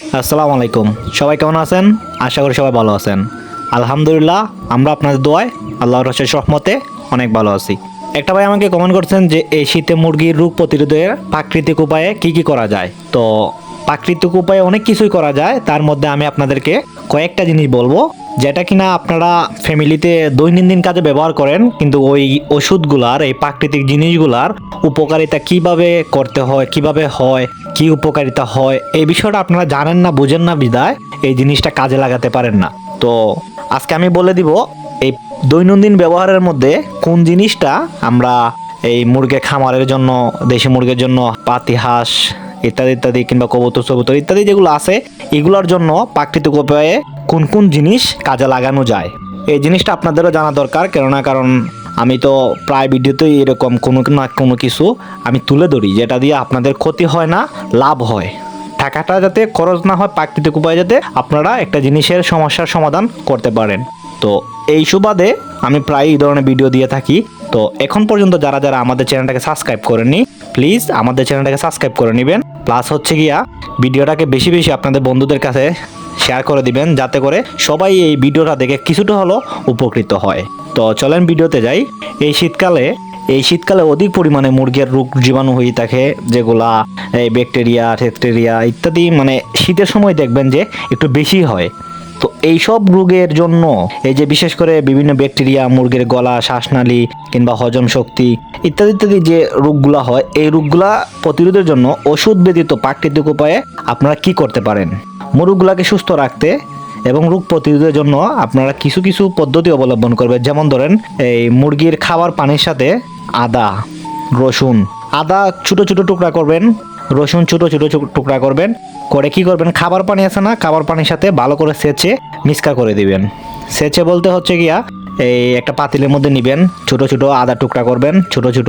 আসসালামু আলাইকুম। সবাই কেমন আছেন? আশা করি সবাই ভালো আছেন। আলহামদুলিল্লাহ, আমরা আপনাদের দোয়ায় আল্লাহর রসের সহমতে অনেক ভালো আছি। একটা ভাই আমাকে কমেন্ট করছেন যে, এই শীতে মুরগির রোগ প্রতিরোধের প্রাকৃতিক উপায়ে কি কি করা যায়? তো, প্রাকৃতিক উপায়ে অনেক কিছুই করা যায়। তার মধ্যে আমি আপনাদেরকে কয়েকটা জিনিস বলব, যেটা কিনা আপনারা ফ্যামিলিতে দৈনন্দিন কাজে ব্যবহার করেন, কিন্তু ওই ওষুধগুলার, এই প্রাকৃতিক জিনিসগুলার উপকারিতা কীভাবে করতে হয়, কীভাবে হয় কি উপকারিতা হয়, এই বিষয়টা আপনারা জানেন না, বুঝেন না বিদায়, এই জিনিসটা কাজে লাগাতে পারেন না। তো আজকে আমি বলে দিব, এই দৈনন্দিন ব্যবহারের মধ্যে কোন জিনিসটা আমরা এই মুরগি খামারের জন্য, দেশি মুরগির জন্য, পাতি, হাঁস ইত্যাদি ইত্যাদি কিংবা কবুতর, সবুতর ইত্যাদি যেগুলো আছে, এগুলোর জন্য প্রাকৃতিক উপায়ে কোন কোন জিনিস কাজে লাগানো যায়। এই জিনিসটা আপনাদেরও জানা দরকার, কেননা কারণ আমি তো প্রায় ভিডিওতেই এরকম কোনো না কোনো কিছু আমি তুলে ধরি, যেটা দিয়ে আপনাদের ক্ষতি হয় না, লাভ হয়। টাকাটা যাতে খরচ না হয়, প্রাকৃতিক উপায়ে যাতে আপনারা একটা জিনিসের সমস্যার সমাধান করতে পারেন। তো এই সুবাদে আমি প্রায় এই ধরনের ভিডিও দিয়ে থাকি। তো এখন পর্যন্ত যারা যারা আমাদের চ্যানেলটাকে সাবস্ক্রাইব করেননি প্লিজ আমাদের চ্যানেলটাকে সাবস্ক্রাইব করে নেবেন। প্লাস হচ্ছে গিয়া ভিডিওটাকে বেশি বেশি আপনাদের বন্ধুদের কাছে শেয়ার করে দিবেন, যাতে করে সবাই এই ভিডিওটা দেখে কিছুটা হলো উপকৃত হয়। তো চলেন ভিডিওতে যাই। এই শীতকালে এই শীতকালে অধিক পরিমাণে মুরগির রোগ জীবাণু হয়ে থাকে, যেগুলা এই ব্যাকটেরিয়া টেকটেরিয়া ইত্যাদি মানে শীতের সময় দেখবেন যে একটু বেশি হয়। তো এইসব রোগের জন্য এই যে বিশেষ করে বিভিন্ন ব্যাকটেরিয়া, মুরগির গলা, শ্বাসনালী কিংবা হজম শক্তি ইত্যাদি ইত্যাদি যে রোগগুলা হয়, এই রোগগুলা প্রতিরোধের জন্য ওষুধ ব্যতীত প্রাকৃতিক উপায়ে আপনারা কি করতে পারেন? মুরগগুলাকে সুস্থ রাখতে এবং রোগ প্রতিরোধের জন্য আপনারা কিছু কিছু পদ্ধতি অবলম্বন করবেন যেমন ধরেন, এই মুরগির খাবার পানির সাথে আদা, রসুন, আদা ছোটো ছোটো টুকরা করবেন। রসুন ছোটো ছোটো টুকরা করবেন। করে কি করবেন? খাবার পানি আছে না? খাবার পানির সাথে ভালো করে সেচে মিক্সকা করে দিবেন। সেচে বলতে হচ্ছে গিয়া, এই একটা পাতিলের মধ্যে নিবেন। ছোট ছোট আদা টুকরা করবেন। ছোট ছোট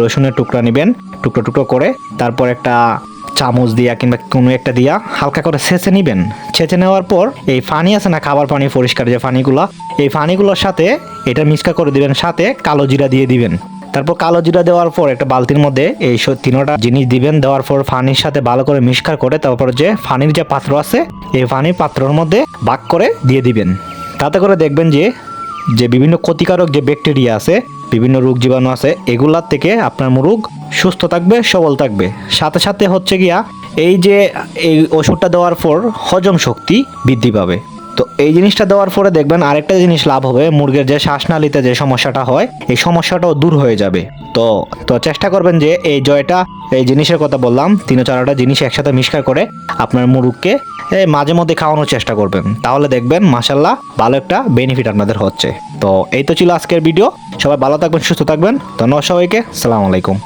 রসুনের টুকরা নিবেন। টুকরো টুকরো করে তারপর একটা চামচ দিয়া কিংবা কোনো একটা দিয়া হালকা করে ছেঁচে নিবেন। ছেঁচে নেওয়ার পর এই পানি আছে না, খাবার পানি, পরিষ্কার যে পানিগুলো এই পানিগুলোর সাথে এটা মিক্সকা করে দিবেন, সাথে কালো জিরা দিয়ে দিবেন। তারপর কালো জিরা দেওয়ার পর একটা বালতির মধ্যে এই তিনোটা জিনিস দিবেন। দেওয়ার পর ফানির সাথে ভালো করে মিক্সকার করে তারপর যে ফানির যে পাত্র আছে, এই ফানির পাত্রর মধ্যে ভাগ করে দিয়ে দিবেন। তাতে করে দেখবেন যে যে বিভিন্ন ক্ষতিকারক যে ব্যাকটেরিয়া আছে, বিভিন্ন রোগ জীবাণু আছে, এগুলার থেকে আপনার মুরগ সুস্থ থাকবে, সবল থাকবে। সাথে সাথে হচ্ছে গিয়া, এই যে এই ওষুধটা দেওয়ার পর হজম শক্তি বৃদ্ধি পাবে। তো এই জিনিসটা দেওয়ার পরে দেখবেন আরেকটা জিনিস লাভ হবে, মুরগির যে শ্বাসনালীতে যে সমস্যাটা হয়, এই সমস্যাটাও দূর হয়ে যাবে। তো তো চেষ্টা করবেন যে এই জয়টা, এই জিনিসের কথা বললাম তিন চারটা জিনিস একসাথে মিষ্কার করে আপনার মুরগকে মাঝে মধ্যে খাওয়ানোর চেষ্টা করবেন। তাহলে দেখবেন মাসাল্লাহ ভালো একটা বেনিফিট আপনাদের হচ্ছে। তো এই তো ছিল আজকের ভিডিও সবাই ভালো থাকবেন, সুস্থ থাকবেন। ধন্যবাদ সবাইকে, সালাম আলাইকুম।